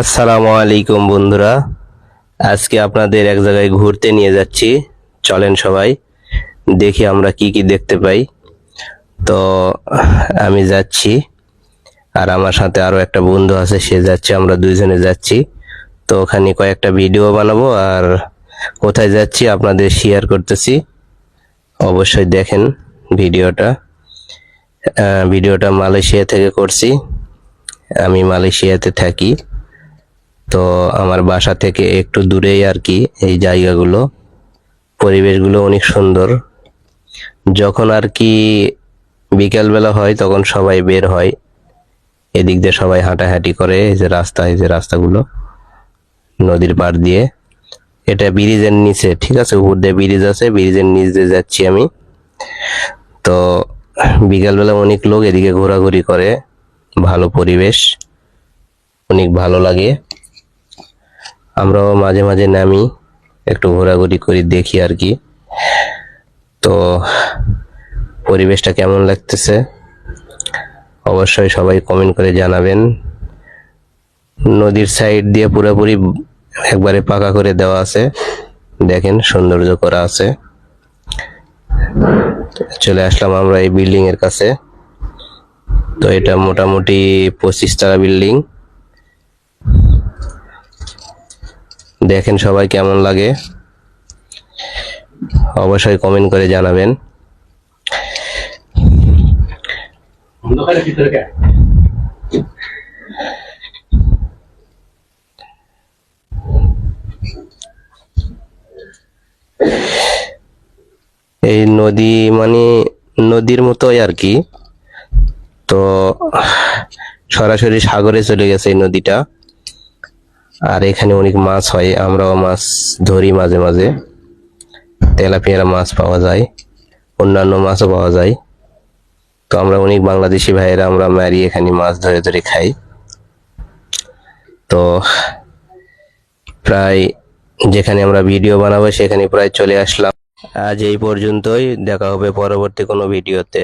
আসসালামু আলাইকুম বন্ধুরা। আজকে আপনাদের এক জায়গায় ঘুরতে নিয়ে যাচ্ছি। চলেন সবাই, দেখি আমরা কি কি দেখতে পাই। তো, আমি যাচ্ছি, আর আমার সাথে আরও একটা বন্ধু আছে, সে যাচ্ছে, আমরা দুইজনে যাচ্ছি। তো ওখানে কয়েকটা ভিডিও বানাবো, আর কোথায় যাচ্ছি আপনাদের শেয়ার করতেছি। অবশ্যই দেখেন ভিডিওটা। ভিডিওটা মালয়েশিয়া থেকে করছি। আমি মালয়েশিয়াতে থাকি। তো আমার বাসা থেকে একটু দূরেই আর কি এই জায়গাগুলো। পরিবেশগুলো অনেক সুন্দর। যখন আর কি বিকেলবেলা হয়, তখন সবাই বের হয়। এদিক দিয়ে সবাই হাঁটাহাঁটি করে, এই যে রাস্তা, এই যে রাস্তাগুলো, নদীর পাড় দিয়ে। এটা ব্রিজের নিচে, ঠিক আছে? উপর দিয়ে ব্রিজ আছে, ব্রিজের নিচ দিয়ে যাচ্ছি আমি। তো বিকালবেলা অনেক লোক এদিকে ঘোরাঘুরি করে, ভালো পরিবেশ, অনেক ভালো লাগে। আমরাও মাঝে মাঝে নামি, একটু ঘোরাঘুরি করি, দেখি আর কি। তো, পরিবেশটা কেমন লাগতেছে? অবশ্যই সবাই কমেন্ট করে জানাবেন। নদীর সাইড দিয়ে পুরোপুরি একবারে পাকা করে দেওয়া আছে। দেখেন, সৌন্দর্য করা আছে। চলে আসলাম আমরা এই বিল্ডিং এর কাছে। তো এটা মোটামুটি পঁচিশ তলা বিল্ডিং দেখেন সবাই কেমন লাগে। অবশ্যই কমেন্ট করে জানাবেন। এই নদী মানে নদীর মতোই আর কি। তো সরাসরি সাগরে চলে গেছে এই নদীটা। আর এখানে অনেক মাছ হয়, আমরাও মাছ ধরি মাঝে মাঝে। তেলাপিয়ারা মাছ পাওয়া যায়, অন্যান্য মাছও পাওয়া যায়। তো আমরা অনেক বাংলাদেশি ভাইয়েরা, আমরা মারি এখানে মাছ ধরে ধরে খাই। তো প্রায় যেখানে আমরা ভিডিও বানাবো, সেখানে প্রায় চলে আসলাম। আজ এই পর্যন্তই, দেখা হবে পরবর্তী কোনো ভিডিওতে।